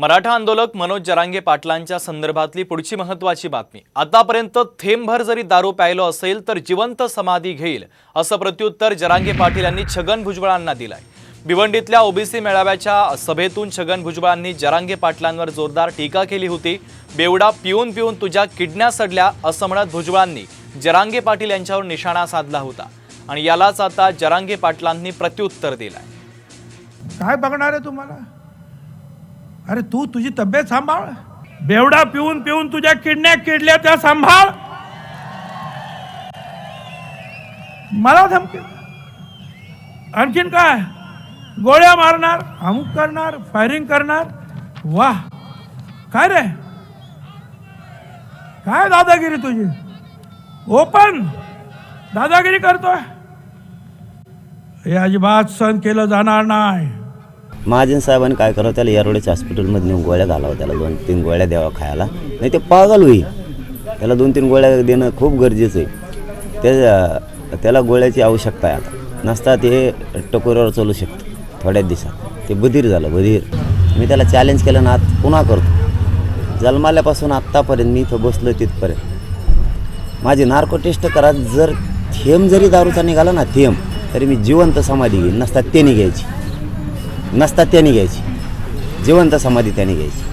मराठा आंदोलक मनोज जरांगे पाटलांच्या संदर्भातली पुढची महत्वाची बातमी. आतापर्यंत थेंबभर जरी दारू प्यायलो असेल तर जिवंत समाधी घेईल असं प्रत्युत्तर जरांगे पाटील यांनी छगन भुजबळांना दिलंय. भिवंडीतल्या ओबीसी मेळाव्याच्या सभेतून छगन भुजबळांनी जरांगे पाटलांवर जोरदार टीका केली होती. बेवडा पिऊन पिऊन तुझ्या किडण्या सडल्या असं म्हणत भुजबळांनी जरांगे पाटील यांच्यावर निशाणा साधला होता. आणि यालाच आता जरांगे पाटलांनी प्रत्युत्तर दिलंय. काय बघणार आहे तुम्हाला? अरे तू तुझी तब्येत सांभाळ. बेवडा पिऊन पिऊन तुझ्या किडण्या किडल्या त्या सांभाळ. मला धमकी. आणखीन काय? गोळ्या मारणार अमुक करणार फायरिंग करणार. वाह. काय रे? काय दादागिरी तुझी? ओपन दादागिरी करतोय. हे अजिबात सहन केलं जाणार नाही. महाजन साहेबांनी काय करावं त्याला यारोड्याच्या हॉस्पिटलमध्ये नेऊन गोळ्या घालावं त्याला दोन तीन गोळ्या द्यावा खायला. नाही ते पागल होईल. त्याला दोन तीन गोळ्या देणं खूप गरजेचं आहे. त्या त्याला गोळ्याची आवश्यकता आहे आता. नसता ते टकोऱ्यावर चालू शकतं थोड्याच दिवसात. ते बधीर झालं बधीर. मी त्याला चॅलेंज केलं ना आत पुन्हा करतो. जन्माल्यापासून आत्तापर्यंत मी इथं बसलो तिथपर्यंत. माझी नार्को टेस्ट करा जर थेंब जरी दारूचा निघाला ना थेंब तरी मी जिवंत समाधी घेईन नसता ते घ्यायची नसतात त्याने घ्यायची. जिवंत समाधी त्याने घ्यायची.